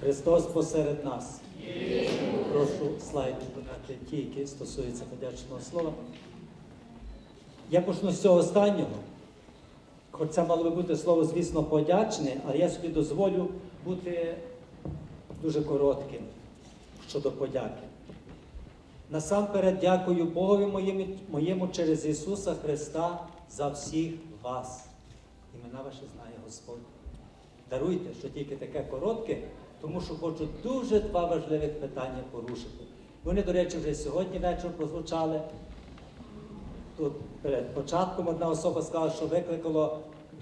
Христос посеред нас. Прошу слайд подати ті, які стосуються подячного слова. Я почну з цього останнього. Хоч це мало би бути слово, звісно, подячне, але я собі дозволю бути дуже коротким щодо подяки. Насамперед дякую Богові моєму, моєму через Ісуса Христа за всіх вас. Імена ваші знає Господь. Даруйте, що тільки таке коротке, тому що хочу дуже два важливих питання порушити. Вони, до речі, вже сьогодні вечір прозвучали. Тут перед початком одна особа сказала, що викликало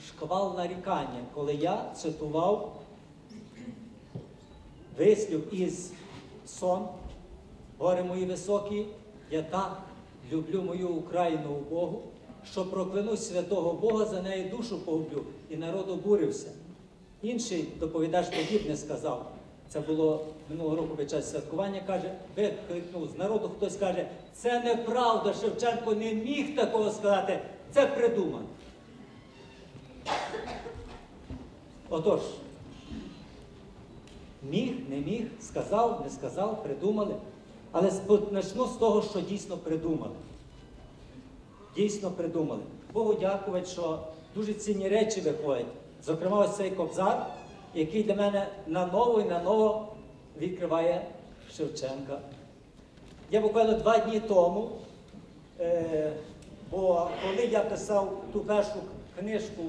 шквал нарікання, коли я цитував вислів із сон, гори мої високі, я так люблю мою Україну у Богу, що проклянусь святого Бога, за неї душу погублю, і народ обурився. Інший доповідач подібне сказав. Це було минулого року під час святкування, каже, викрикнув з народу, хтось каже, це неправда, Шевченко не міг такого сказати, це придумано. Отож, міг, не міг, сказав, не сказав, придумали. Але почну з того, що дійсно придумали. Дійсно придумали. Богу дякувати, що дуже цінні речі виходять. Зокрема, ось цей кобзар, який для мене на ново і на ново відкриває Шевченка. Я буквально два дні тому, е, бо коли я писав ту першу книжку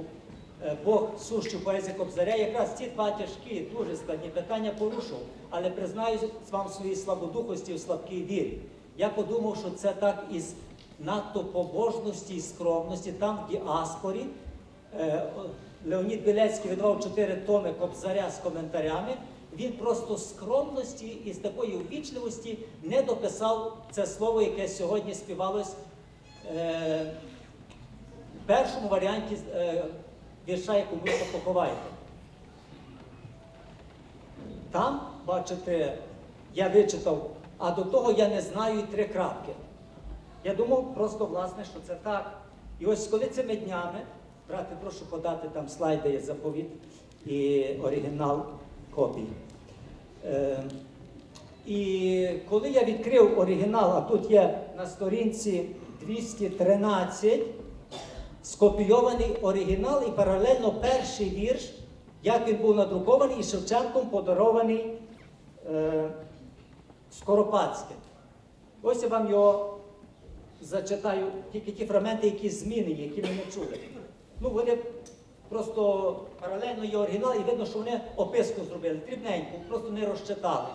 е, Бог сущу поезії Кобзаря, якраз ці два тяжкі, дуже складні питання порушив, але признаюсь вам своїй слабодухості, в слабкій вірі. Я подумав, що це так із надто побожності і скромності, там в діаспорі. Леонід Білецький видавав чотири томи Кобзаря з коментарями. Він просто з скромності і з такої увічливості не дописав це слово, яке сьогодні співалось е, в першому варіанті е, вірша, яку ви поховаєте. Там, бачите, я вичитав, а до того я не знаю і три крапки. Я думав просто, власне, що це так. І ось коли цими днями, брате, прошу подати там слайди є заповіт і оригінал копії. Е, і коли я відкрив оригінал, а тут є на сторінці 213, скопійований оригінал і паралельно перший вірш, як він був надрукований і Шевченком подарований е, Скоропадським. Ось я вам його зачитаю тільки ті фрагменти, які змінені, які ми не чули. Ну, вони просто паралельно є оригінал, і видно, що вони описку зробили, дрібненьку, просто не розчитали.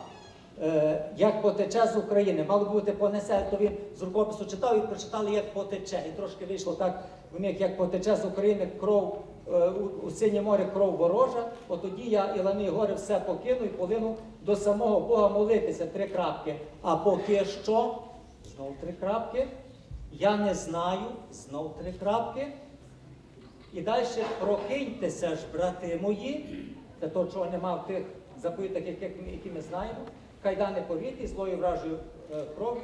Е, як потече з України. Мало бути понесе, то він з рукопису читав і прочитали, як потече. І трошки вийшло так в них, як потече з України кров е, у, у синє море кров ворожа. От тоді я Ілани гори все покину і полину до самого Бога молитися. Три крапки. А поки що, знов три крапки. Я не знаю, знов три крапки. І далі прокиньтеся ж, брати мої, для того, чого нема в тих заповітах, які, ми знаємо, кайдани повіти, злою вражою е, кров'ю,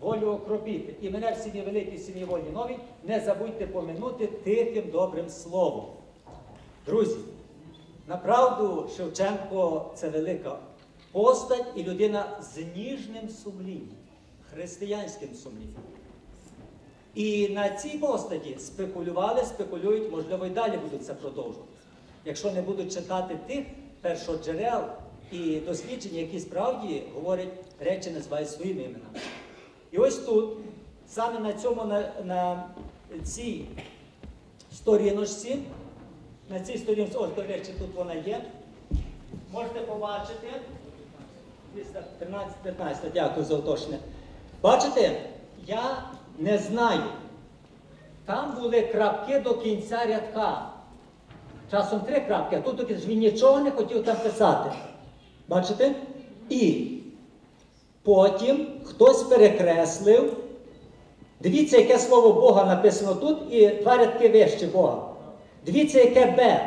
волю окропіти. І мене в сім'ї великій, сім'ї волі новій, не забудьте поминути тихим добрим словом. Друзі, направду Шевченко це велика постать і людина з ніжним сумлінням, християнським сумлінням. І на цій постаті спекулювали, спекулюють, можливо, і далі будуть це продовжувати. Якщо не будуть читати тих першоджерел і дослідження, які справді говорять речі, називають своїми іменами. І ось тут, саме на цьому, на, на цій сторіночці, на цій сторінці, ось, до речі, тут вона є, можете побачити. 13-15, дякую за уточнення. Бачите, я не знаю. Там були крапки до кінця рядка. Часом три крапки, а тут він нічого не хотів там писати. Бачите? І потім хтось перекреслив. Дивіться, яке слово Бога написано тут, і два рядки вище Бога. Дивіться, яке Б.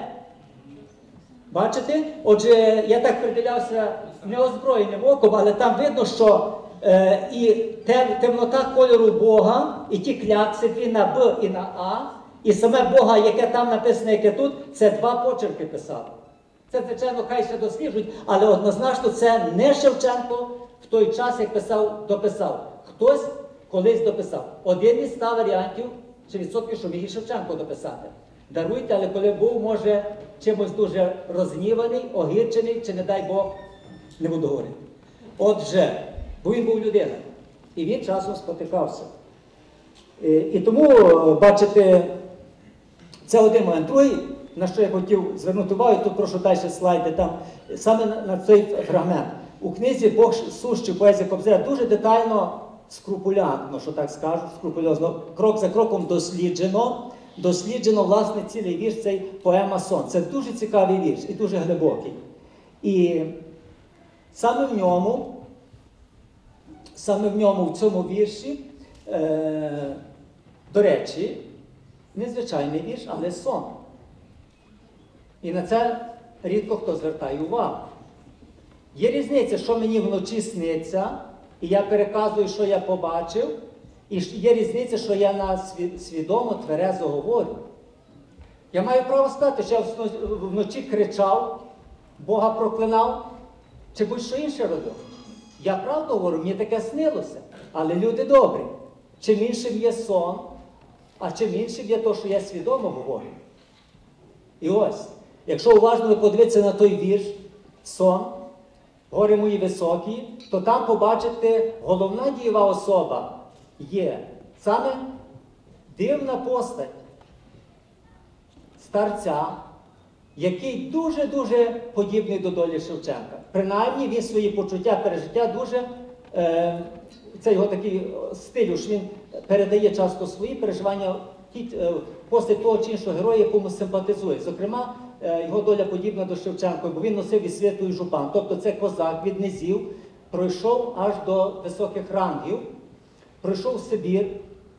Бачите? Отже, я так приділявся неозброєним оком, але там видно, що і темнота кольору Бога, і ті клякси на Б і на А, і саме Бога, яке там написано, яке тут, це два почерки писав. Це, звичайно, хай ще досліджують, але однозначно це не Шевченко в той час, як писав, дописав. Хтось колись дописав. Один із ста варіантів, чи відсотків, що міг Шевченко дописати. Даруйте, але коли був, може, чимось дуже розгніваний, огірчений, чи, не дай Бог, не буду говорити. Отже, бо він був людина, і він часом спотикався. Е, І тому, е, бачите, це один момент. Другий, на що я хотів звернути увагу, тут прошу далі слайди, там саме на, цей фрагмент. У книзі Бог сущий поезія Кобзаря дуже детально, скрупулятно, що так скажу, скрупульозно, крок за кроком досліджено. Досліджено, власне, цілий вірш, цей поема Сон. Це дуже цікавий вірш і дуже глибокий. І саме в ньому, саме в ньому, в цьому вірші, е, до речі, незвичайний вірш, але сон. І на це рідко хто звертає увагу. Є різниця, що мені вночі сниться, і я переказую, що я побачив, і є різниця, що я на свідомо тверезо говорю. Я маю право сказати, що я вночі кричав, Бога проклинав, чи будь-що інше робив. Я правду говорю, мені таке снилося. Але люди добрі. Чим іншим є сон, а чим іншим є те, що я свідомо говорю. І ось, якщо уважно ви подивитися на той вірш, сон, гори мої високі, то там побачите, головна дієва особа є саме дивна постать старця, який дуже-дуже подібний до долі Шевченка. Принаймні він свої почуття, пережиття дуже. Е, це його такий е, стиль, що він передає часто свої переживання е, після того чи іншого героя, якому симпатизує. Зокрема, е, його доля подібна до Шевченка, бо він носив і світу, жупан. Тобто це козак від низів, пройшов аж до високих рангів, пройшов Сибір,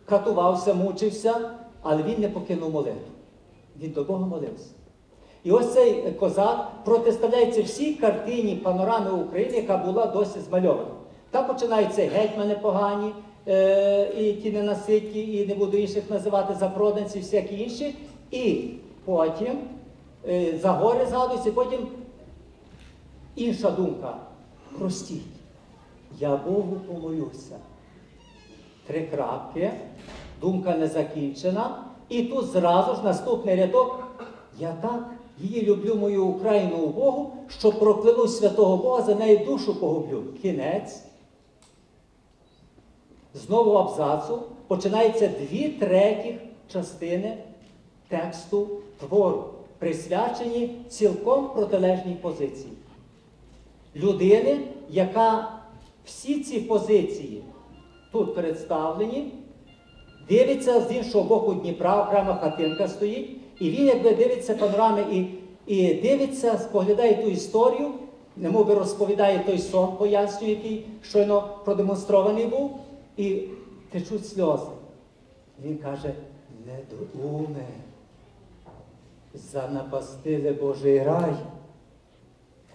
катувався, мучився, але він не покинув молитву. Він до Бога молився. І ось цей козак протиставляється всій картині панорами України, яка була досі змальована. Там починаються гетьмани погані, е, і ті ненаситні, і не буду інших називати запроданці, всякі інші. І потім е, за гори згадується, потім інша думка. Простіть, я Богу помолюся. Три крапки, думка не закінчена. І тут зразу ж наступний рядок. Я так її люблю мою Україну у Богу, що прокляну святого Бога, за неї душу погублю. Кінець. Знову абзацу починається дві третіх частини тексту твору, присвячені цілком протилежній позиції. Людини, яка всі ці позиції тут представлені, дивиться з іншого боку Дніпра, окрема хатинка стоїть, і він якби дивиться панорами і, і дивиться, споглядає ту історію, немов би розповідає той сон, пояснює, який щойно продемонстрований був, і течуть сльози. Він каже, недоуме, занапастили Божий рай,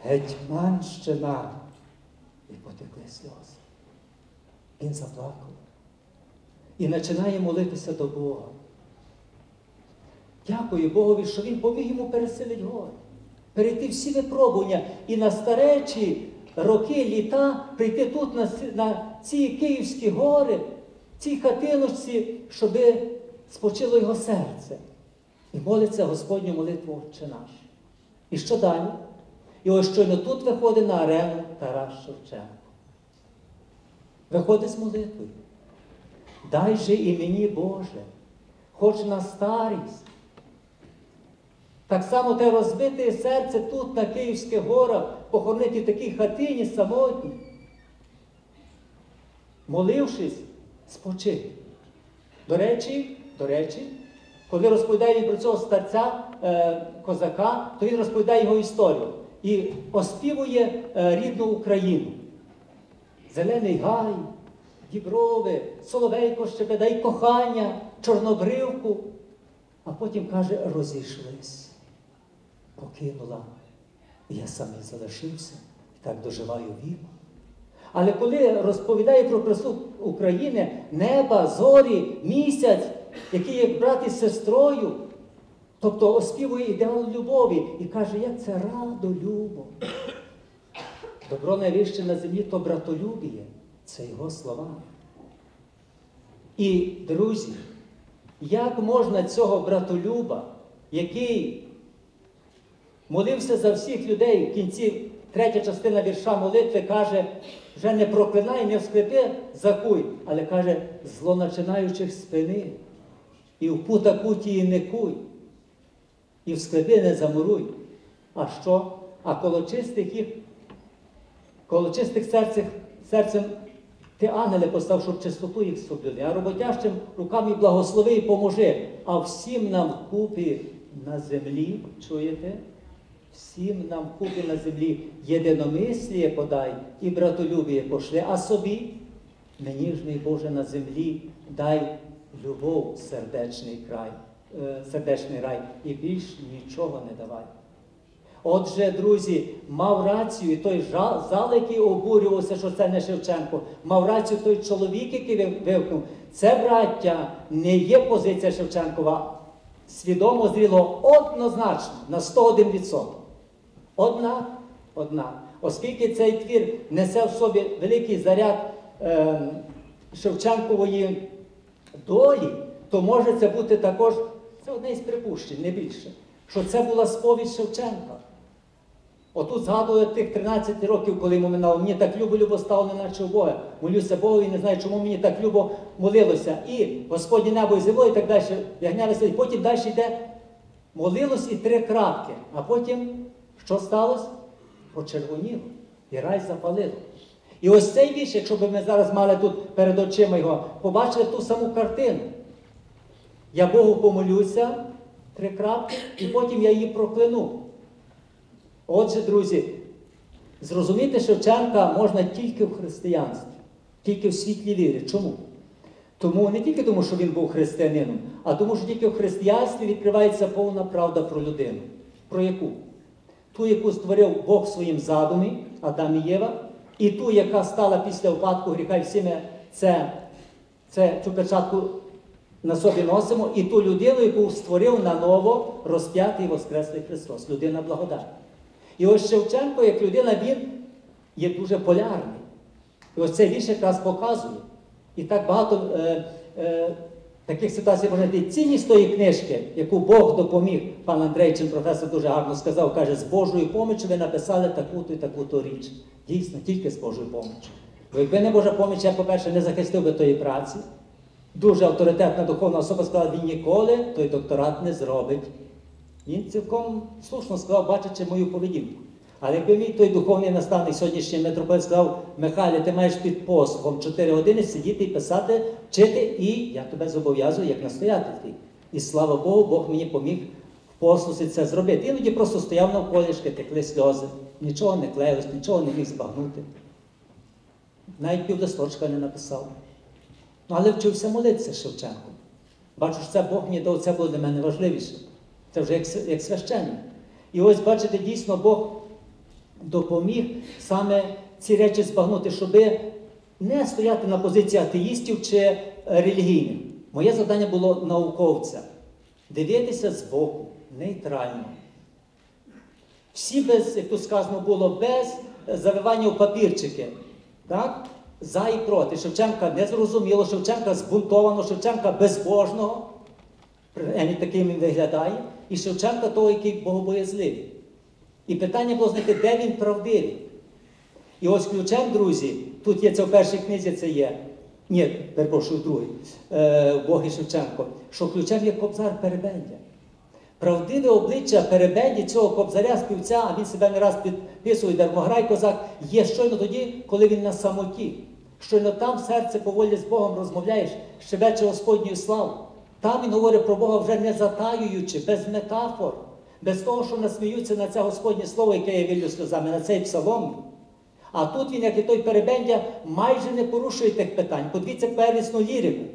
гетьманщина, і потекли сльози. Він заплакав і починає молитися до Бога. Дякую Богові, що Він поміг йому переселити гори, перейти всі випробування і на старечі роки, літа прийти тут, на, на ці Київські гори, цій хатиночці, щоб спочило його серце. І молиться Господню молитву Отче наш. І що далі? І ось щойно тут виходить на арену Тарас Шевченко. Виходить з молитвою. Дай же і мені, Боже, хоч на старість. Так само те розбите серце тут, на Київських горах, похоронити в такій хатині самотній. Молившись, спочити. До речі, до речі, коли розповідає він про цього старця е, козака, то він розповідає його історію і оспівує е, рідну Україну. Зелений гай, діброви, соловейко щебеда кохання, чорнобривку. А потім каже, розійшлись, покинула. І я сам залишився і так доживаю віку. Але коли розповідає про красу України, неба, зорі, місяць, який є брат із сестрою, Тобто оспівує ідеал любові і каже, як це радо любо. Добро найвище на землі то братолюбіє. Це його слова. І, друзі, як можна цього братолюба, який молився за всіх людей в кінці третя частина вірша молитви каже, вже не проклинай, не вскрипи, закуй, але каже, злоначинаючих спини, і в пута кутії не куй, і в скрипи не замуруй. А що? А коло чистих їх, коло чистих серцях, серцем ти ангели постав, щоб чистоту їх соблюли, а роботящим руками благослови і поможи. А всім нам вкупі на землі, чуєте? Всім нам вкупі на землі єдиномисліє подай і братолюбіє пошли, а собі мені ж Боже на землі дай любов сердечний край, е, сердечний рай, і більш нічого не давай. Отже, друзі, мав рацію і той зал, який обурювався, що це не Шевченко, мав рацію той чоловік, який вивкнув. Це, браття, не є позиція Шевченкова. Свідомо зріло однозначно на 101%. Однак, однак, оскільки цей твір несе в собі великий заряд ем, Шевченкової долі, то може це бути також, це одне із припущень, не більше, що це була сповідь Шевченка. Отут згадую тих 13 років, коли йому минало, мені так любо любо стало, неначе Бога. Молюся Богу і не знаю, чому мені так любо молилося. І Господнє небо і земло, і так далі вягнялися. І потім далі йде молилось і три крапки. А потім що сталося? Почервоніло. І рай запалило. І ось цей вірш, якщо б ми зараз мали тут перед очима його, побачили ту саму картину. Я Богу помолюся, три крапки, і потім я її прокляну. Отже, друзі, зрозуміти Шевченка можна тільки в християнстві, тільки в світлі віри. Чому? Тому не тільки тому, що він був християнином, а тому, що тільки в християнстві відкривається повна правда про людину. Про яку? Ту, яку створив Бог в своїм задумі, Адам і Єва, і ту, яка стала після випадку гріха і всі ми це, це, цю печатку на собі носимо, і ту людину, яку створив на ново розп'ятий Воскреслий Христос, людина благодать. І ось Шевченко, як людина, він є дуже полярний. І ось цей вірш якраз показує. І так багато е, е, таких ситуацій можна знайти. Цінність тої книжки, яку Бог допоміг, пан Андрейчин, професор, дуже гарно сказав, каже, з Божою помічю ви написали таку-то і таку-то річ. Дійсно, тільки з Божою помічю. Бо якби не Божа поміч, я, по-перше, не захистив би тої праці. Дуже авторитетна духовна особа сказала, він ніколи той докторат не зробить. Він цілком слушно сказав, бачачи мою поведінку. Але якби мій той духовний наставник сьогоднішній митрополит сказав, Михайле, ти маєш під посухом 4 години сидіти і писати, вчити, і я тебе зобов'язую як настоятель. І слава Богу, Бог мені поміг в послусі це зробити. Іноді просто стояв навколішки, текли сльози, нічого не клеїлось, нічого не міг збагнути. Навіть півлисточка не написав. Ну, але вчився молитися Шевченко. Бачу, що це Бог мені дав, це було для мене важливіше. Це вже як, як священник. І ось, бачите, дійсно Бог допоміг саме ці речі збагнути, щоби не стояти на позиції атеїстів чи е, релігійних. Моє завдання було науковця. Дивитися збоку, нейтрально. Всі без, як тут сказано було, без е, завивання у папірчики. Так? За і проти. Шевченка незрозуміло, Шевченка збунтовано, Шевченка безбожного. Принаймні таким він виглядає. І Шевченка того, який богобоязливий. І питання було знайти, де він правдивий. І ось ключем, друзі, тут є це в першій книзі, це є. Ні, перепрошую, в другій, е, Бог і Шевченко, що ключем є кобзар Перебендя. Правдиве обличчя Перебенді цього кобзаря співця, а він себе не раз підписує Дармограй Козак, є щойно тоді, коли він на самоті. Щойно там серце поволі з Богом розмовляєш, щебече Господню славу. Там він говорить про Бога вже не затаюючи, без метафор, без того, що насміються на це Господнє слово, яке я віллю сльозами, на цей псалом. А тут він, як і той Перебендя, майже не порушує тих питань. Подивіться первісну лірику.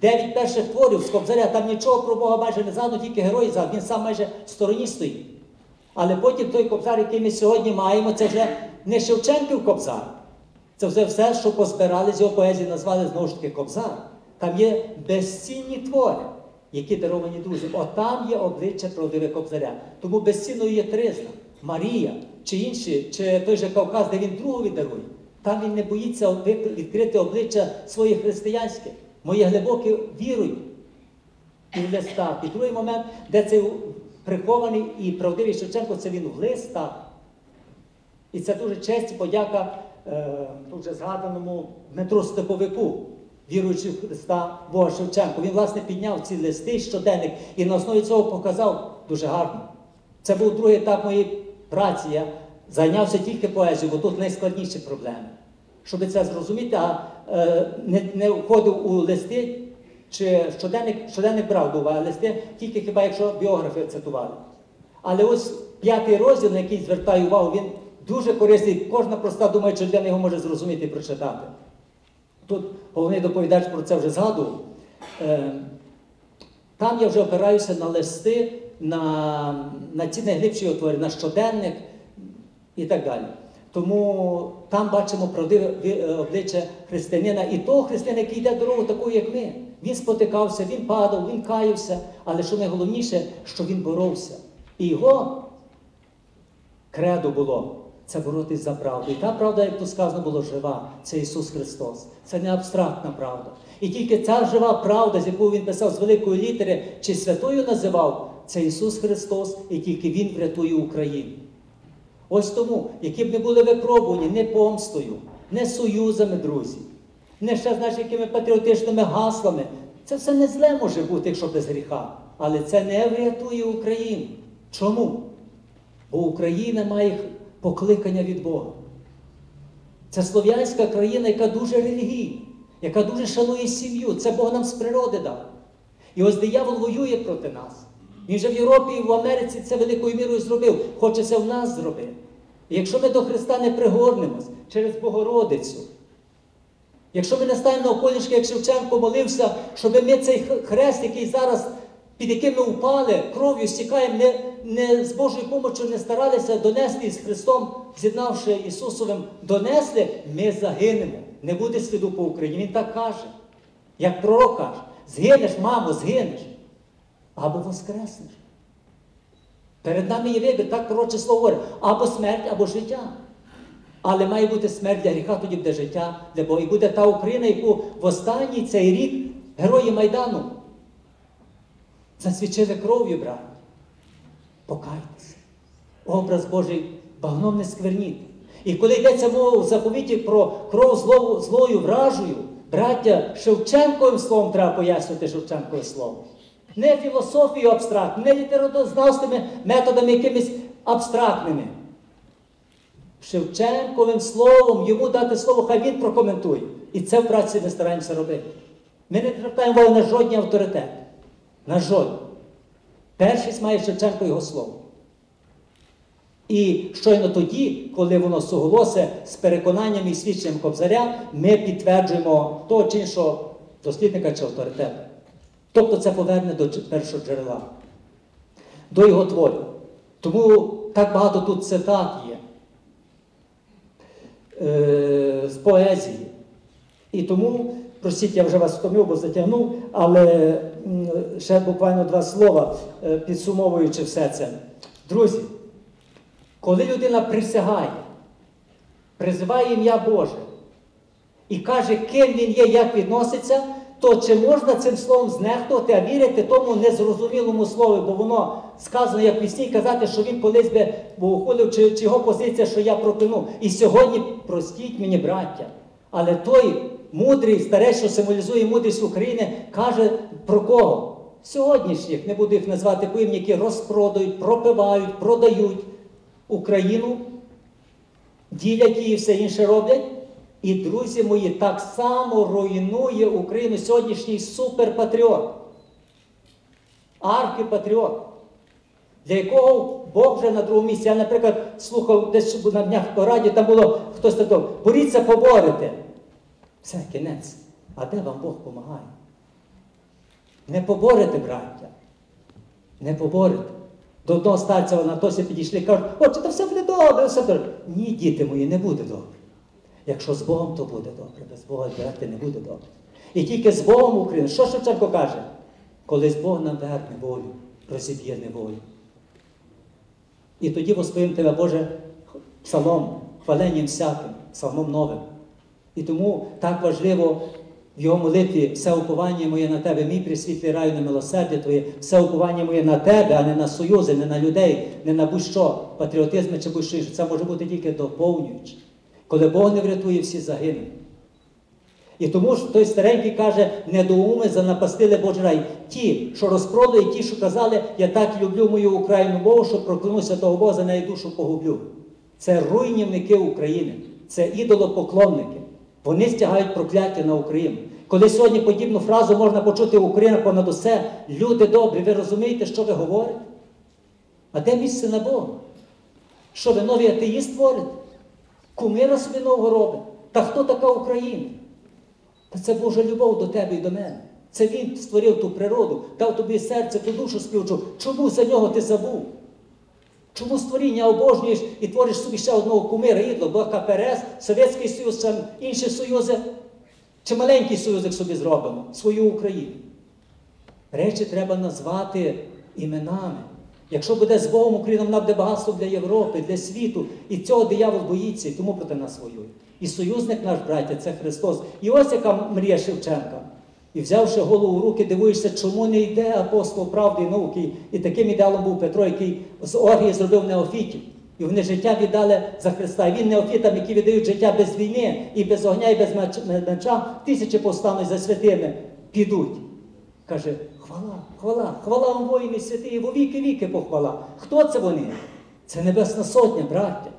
Дев'ять перших творів з Кобзаря, там нічого про Бога майже не згадано, тільки герої згадано, він сам майже в стороні стоїть. Але потім той Кобзар, який ми сьогодні маємо, це вже не Шевченків Кобзар. Це вже все, що позбирали з його поезії, назвали знову ж таки Кобзар. Там є безцінні твори. Які даровані друзям. Отам є обличчя правдиве Кобзаря. Тому безцінною є тризна, Марія чи інші, чи той же Кавказ, де він другові дарує. Там він не боїться відкрити обличчя своє християнське, моє глибоке вірою і в листах. І другий момент, де це прихований і правдивий Шевченко, це він в листах. І це дуже честь і подяка е, вже згаданому Дмитру Степовику, віруючи в Христа Бога Шевченко. Він, власне, підняв ці листи щоденник і на основі цього показав дуже гарно. Це був другий етап моєї праці. Я зайнявся тільки поезією, бо тут найскладніші проблеми. Щоб це зрозуміти, а е, не, не входив у листи, чи щоденник, щоденник брав до уваги листи, тільки хіба якщо біографи цитували. Але ось п'ятий розділ, на який звертаю увагу, він дуже корисний. Кожна проста думає, що людина його може зрозуміти і прочитати. Тут головний доповідач про це вже згадував. Е, там я вже опираюся на листи, на, на ці найглибші отвори, на щоденник і так далі. Тому там бачимо правдиве е, обличчя християнина і того християнина, який йде дорогу таку, як ми. Він спотикався, він падав, він каявся, але що найголовніше, що він боровся. І його кредо було це боротись за правду. І та правда, як тут сказано було, жива. Це Ісус Христос. Це не абстрактна правда. І тільки ця жива правда, з якою він писав з великої літери, чи святою називав, це Ісус Христос, і тільки Він врятує Україну. Ось тому, які б не були випробувані не помстою, не союзами друзів, не ще знаєш, якими патріотичними гаслами. Це все не зле може бути, якщо без гріха. Але це не врятує Україну. Чому? Бо Україна має покликання від Бога. Це слов'янська країна, яка дуже релігійна, яка дуже шанує сім'ю. Це Бог нам з природи дав. І ось диявол воює проти нас. Він же в Європі і в Америці це великою мірою зробив, хоче це в нас зробити. І якщо ми до Христа не пригорнемось через Богородицю, якщо ми не станемо на околішки, як Шевченко молився, щоб ми цей хрест, який зараз, під яким ми упали, кров'ю стікаємо, не, не з Божою допомогою не старалися донести з Христом, з'єднавши Ісусовим, донесли, ми загинемо. Не буде сліду по Україні. Він так каже, як пророк каже, згинеш, мамо, згинеш або воскреснеш. Перед нами є вибір, так пророче слово говорить, або смерть, або життя. Але має бути смерть для гріха, тоді буде життя для Бога. І буде та Україна, яку в останній цей рік герої Майдану засвідчили кров'ю, брат. Покайтеся. Образ Божий багном не скверніть. І коли йдеться мова в заповіті про кров злою, злою вражою, браття, Шевченковим словом треба пояснювати Шевченкове слово. Не філософією абстрактною, не літературознавськими методами якимись абстрактними. Шевченковим словом йому дати слово, хай він прокоментує. І це в праці ми стараємося робити. Ми не звертаємо увагу на жодні авторитети. На жодні. Першість має Шевченко його слово. І щойно тоді, коли воно суголосе з переконанням і свідченням Кобзаря, ми підтверджуємо того чи іншого дослідника чи авторитета. Тобто це поверне до першого джерела, до його творів. Тому так багато тут цитат є е, з поезії. І тому, простіть, я вже вас втомив, бо затягнув, але ще буквально два слова, е, підсумовуючи все це. Друзі, коли людина присягає, призиває ім'я Боже і каже, ким він є, як відноситься, то чи можна цим словом знехтувати, а вірити тому незрозумілому слову, бо воно сказано, як пісні, казати, що він колись би богохулив, чи, чи його позиція, що я прокляну. І сьогодні простіть мені, браття. Але той мудрий старець, що символізує мудрість України, каже про кого? Сьогоднішніх, не буду їх назвати імені, які розпродають, пропивають, продають Україну, ділять її все інше роблять. І, друзі мої, так само руйнує Україну сьогоднішній суперпатріот, архіпатріот, для якого Бог вже на другому місці. Я, наприклад, слухав десь на днях по раді, там було хтось сказав, боріться, поборете. Все, кінець. А де вам Бог допомагає? Не поборете, браття. Не поборете. До одного старця в Анатосі підійшли і кажуть, отче, то все буде добре, все добре. Ні, діти мої, не буде добре. Якщо з Богом, то буде добре. Без Бога брати не буде добре. І тільки з Богом Україна. Що Шевченко каже? Колись Бог нам верне волю, розіб'є неволю. І тоді воспоїм тебе, Боже, псалом, хваленням всяким, псалмом новим. І тому так важливо в його молитві все уповання моє на тебе, мій присвітлий раю на милосердя Твоє, все уповання моє на тебе, а не на союзи, не на людей, не на будь-що, патріотизм чи будь-що. Це може бути тільки доповнюючи. Коли Бог не врятує, всі загинуть. І тому ж той старенький каже, недоуми занапастили Божий рай. Ті, що розпродали, ті, що казали, я так люблю мою Україну Богу, що проклянуся того Бога, за неї душу погублю. Це руйнівники України, це ідолопоклонники. Вони стягають прокляття на Україну. Коли сьогодні подібну фразу можна почути Україна понад усе, люди добрі, ви розумієте, що ви говорите? А де місце на Бога? Що ви новий атеїст творите? Кумира собі нового робить. Та хто така Україна? Та це Божа любов до тебе і до мене. Це Він створив ту природу, дав тобі серце, ту душу співчу. Чому за нього ти забув? Чому створіння обожнюєш і твориш собі ще одного кумира, ідло, бо КПРС, Совєтський Союз, ще інші союзи, чи маленький союзик собі зробимо, свою Україну. Речі треба назвати іменами. Якщо буде з Богом Україна, вона буде багатство для Європи, для світу. І цього диявол боїться, і тому проти нас воює. І союзник наш, браття, це Христос. І ось яка мрія Шевченка. І взявши голову в руки, дивуєшся, чому не йде апостол правди і науки. І таким ідеалом був Петро, який з Оргії зробив неофітів. І вони життя віддали за Христа. І він неофітам, які віддають життя без війни, і без огня, і без меча, тисячі повстануть за святими, підуть. Каже, хвала, хвала, хвала вам воїни святі, і во віки віки похвала. Хто це вони? Це Небесна Сотня, браття.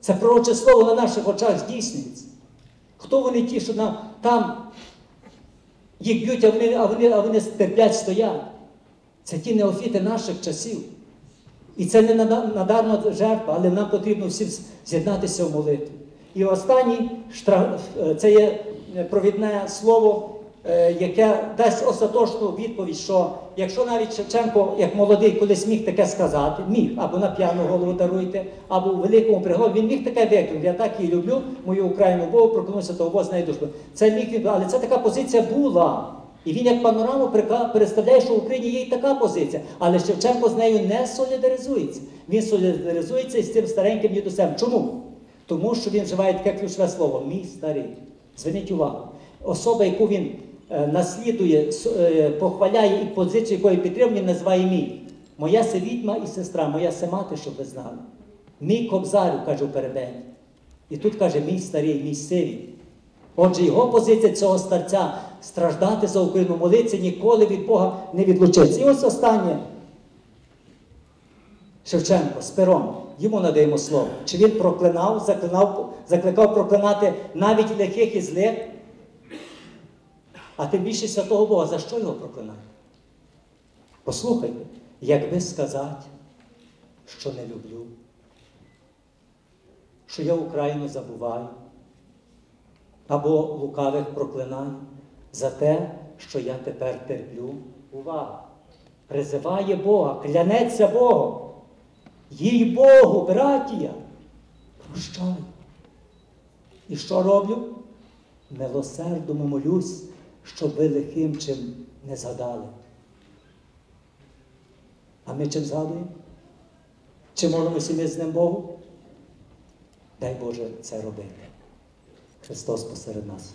Це пророче слово на наших очах здійснюється. Хто вони ті, що нам там їх б'ють, а вони, а вони, а вони терплять, стоять? Це ті неофіти наших часів. І це не нада- надарма жертва, але нам потрібно всім з'єднатися в молитві. І останній е, це є провідне слово, е, яке дасть остаточну відповідь, що якщо навіть Шевченко, як молодий, колись міг таке сказати, міг, або на п'яну голову даруйте, або у великому пригоді, він міг таке викрити. Я так її люблю, мою Україну Богу, проклянуся того Бога з душу. Це міг він, але це така позиція була. І він як панораму представляє, що в Україні є і така позиція. Але Шевченко з нею не солідаризується. Він солідаризується із цим стареньким дідусем. Чому? Тому що він вживає таке ключове слово мій старий. Зверніть увагу. Особа, яку він е, наслідує, е, похваляє і позицію якої підтримує, називає мій. Моя се відьма і сестра, моя се мати, щоб ви знали. Мій кобзарю, каже у перебенні. І тут каже, мій старий, мій сивій. Отже, його позиція цього старця страждати за Україну, молитися ніколи від Бога не відлучитися. І ось останнє. Шевченко з пером. Йому надаємо слово. Чи він проклинав, закликав проклинати навіть лихих і злих? А тим більше святого Бога, за що його проклинати? Послухайте, якби сказати, що не люблю, що я Україну забуваю, або лукавих проклинань за те, що я тепер терплю. Увага! Призиває Бога, клянеться Богом. Їй Богу, братія, прощай. І що роблю? Милосердому молюсь, щоб ви лихим чим не згадали. А ми чим згадуємо? Чи молимося ми з ним Богу? Дай Боже це робити. Христос посеред нас.